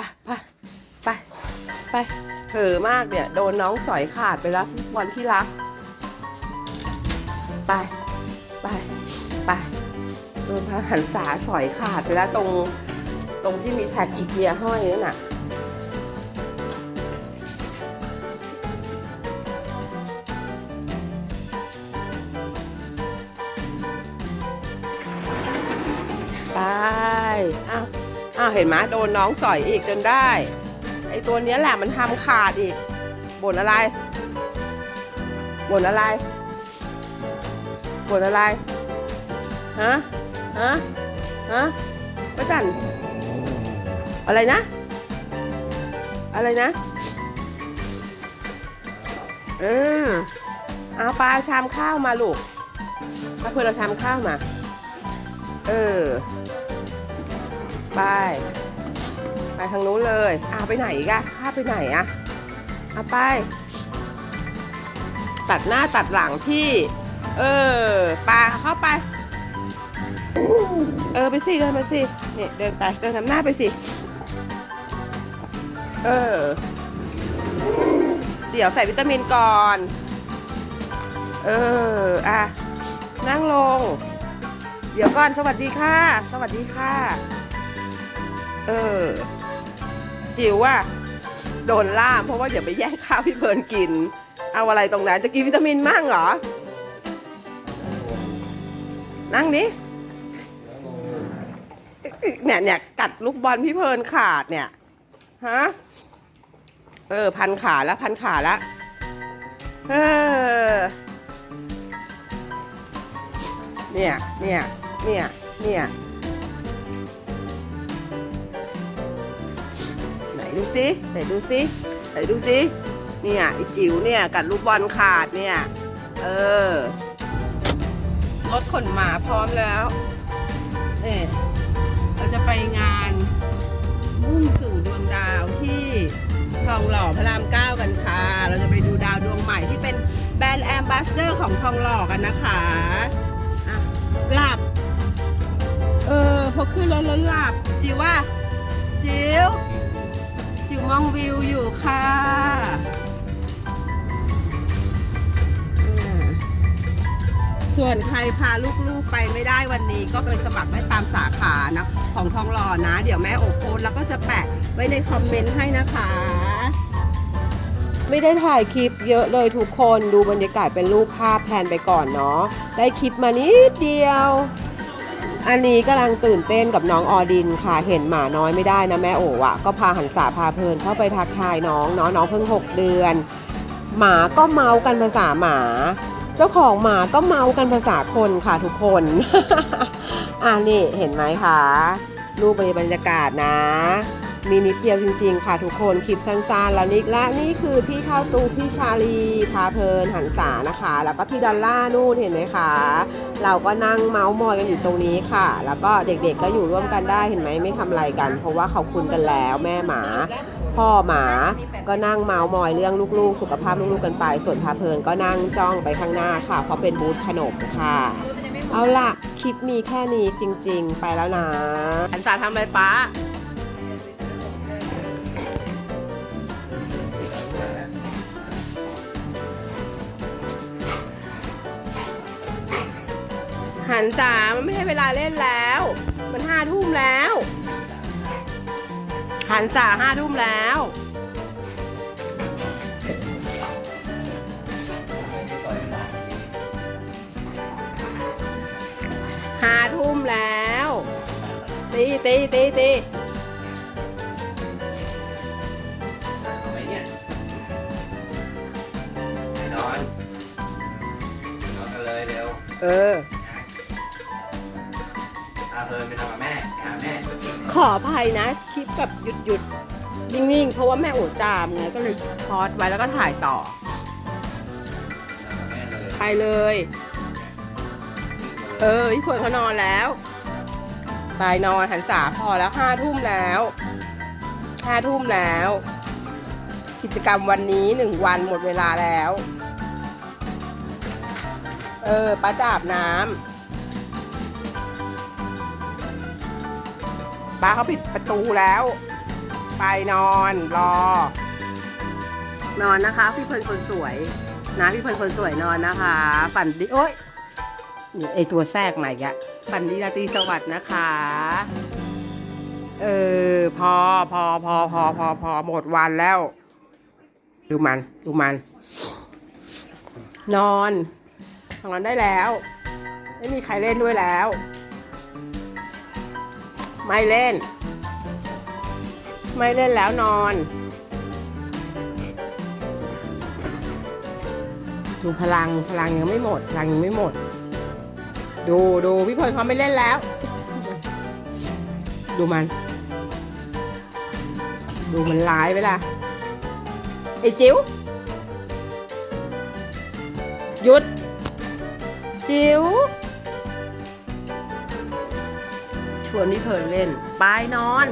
ไปไปไปไปเผลอมากเนี่ย โดนน้องสอยขาดไปแล้ววันที่รัก ไปไปไปโดนพระหันษาสอยขาดไปแล้วตรงตรงที่มีแท็กอีเกียห้อยนั่นน่ะไปอ้าว อ้าวเห็นไหมโดนน้องสอยอีกจนได้ ไอตัวเนี้ยแหละมันทำขาดอีกบ่นอะไรบ่นอะไรบ่นอะไรฮะฮะฮะป้าจันอะไรนะ อะไรนะเออเอาปลาชามข้าวมาลูกถ้าเพื่อนเราชามข้าวมา เออ ไป ไปทางนู้นเลยอ้าวไปไหนอีกอะข้าไปไหนอะเอาไป ตัดหน้าตัดหลังพี่ เออปลาเข้าไป เออไปสิเดินไปสิเนี่ยเดินไปเดินทำหน้าไปสิ เออ เดี๋ยวใส่วิตามินก่อน เอออะนั่งลง เดี๋ยวก่อนสวัสดีค่ะ สวัสดีค่ะ เออ จิ๋วว่า โดนล่าม เพราะว่าเดี๋ยวไปแย่งข้าวพี่เพลิร์นกิน เอาอะไรตรงนั้นจะกินวิตามินมั่งเหรอ นั่งดิเนี่ยเนี่ยกัดลูกบอลพี่เพลิร์นขาดเนี่ยฮะเออ พันขาแล้วพันขาแล้วเออเนี่ยเนี่ยเนี่ยเนี่ย ดูซิไหนดูซิไหนดูซิเนี่ยไอจิ๋วเนี่ยกัดลูกบอลขาดเนี่ย เออรถขนหมาพร้อมแล้วนี่เราจะไปงานมุ่งสู่ดวงดาวที่ทองหล่อพระรามเก้ากันค่ะ เราจะไปดูดาวดวงใหม่ที่เป็นแบรนด์แอมบาสเดอร์ของทองหล่อกันนะคะอะหลับ เออพอขึ้นรถแล้วหลับจิวว่าจิ๋ว จิวมองวิวอยู่ค่ะส่วนใครพาลูกๆไปไม่ได้วันนี้ก็ไปสมัครได้ตามสาขานะของทองหล่อนะ เดี๋ยวแม่โอโพสแล้วก็จะแปะไว้ในคอมเมนต์ให้นะคะ ไม่ได้ถ่ายคลิปเยอะเลยทุกคนดูบรรยากาศเป็นรูปภาพแทนไปก่อนเนาะได้คลิปมานิดเดียว อันนี้กำลังตื่นเต้นกับน้องออดินค่ะ เห็นหมาน้อยไม่ได้นะแม่โอ๋อะก็พาหันษาพาเพลินเข้าไปทักทายน้องเนาะน้องเพิ่ง 6 เดือน หมาก็เมากันภาษาหมา เจ้าของหมาก็เมากันภาษาคนค่ะทุกคน อ่านี่เห็นไหมคะรูปบรรยากาศนะ มีนิดเดียวจริงๆ ค่ะทุกคนคลิปสั้นๆ แล้วนิกและนี่คือพี่ข้าวตูพี่ชาลีพาเพลินหันษานะคะ แล้วก็พี่ดอลล่านู่นเห็นไหมคะ เราก็นั่งเมาส์มอยกันอยู่ตรงนี้ค่ะ แล้วก็เด็กๆก็อยู่ร่วมกันได้เห็นไหมไม่ทำอะไรกัน เพราะว่าเขาคุ้นกันแล้วแม่หมา พ่อหมาก็นั่งเมาส์มอยเรื่องลูกๆ สุขภาพลูกๆกันไป ส่วนพาเพลินก็นั่งจ้องไปข้างหน้าค่ะ เพราะเป็นบูธขนมค่ะเอาล่ะ คลิปมีแค่นี้จริง ๆ ไปแล้วนะอันจาทำอะไรป้า นจ๋ามันไม่ใช่เวลาเล่นแล้ว มันห้าทุ่มแล้วหันจ๋าห้าทุ่มแล้วห้าทุ่มแล้ว ตีตีตีตีทำไมเนี่ยไปนอนนอนกัน เลยเร็วเอออาเพลินไปนอนกับแม่ไปหาแม่ขออภัยนะ คลิปแบบหยุดหยุดๆนิ่งๆ เพราะว่าแม่โอดจามไงก็เลยพอดไว้แล้วก็ถ่ายต่อนอนกับแม่เลยไปเลย เออพี่พลเขานอนแล้วไปนอนหันษาพอแล้วห้าทุ่มแล้วห้าทุ่มแล้ว กิจกรรมวันนี้หนึ่งวันหมดเวลาแล้ว เออป้าจะอาบน้ำ ป้าเขาปิดประตูแล้ว ไปนอนรอ นอนนะคะ พี่เพลินคนสวย นะพี่เพลินคนสวยนอนนะคะ ฝันดีโอ๊ยนี่ไอตัวแทรกใหม่กะฝันดีราตรีสวัสดิ์นะคะ เออพอพอพอพอพอพอหมดวันแล้ว ดูมันดูมัน นอนนอนได้แล้ว ไม่มีใครเล่นด้วยแล้ว ไม่เล่น ไม่เล่นแล้วนอน ดูพลังพลังยังไม่หมดพลังยังไม่หมด ดูดูพี่พลเขาไม่เล่นแล้ว ดูมัน ดูมันร้ายไปล่ะไอ้จิ๋วหยุดจิ๋ว ชวนพี่เพลินเล่นไปนอน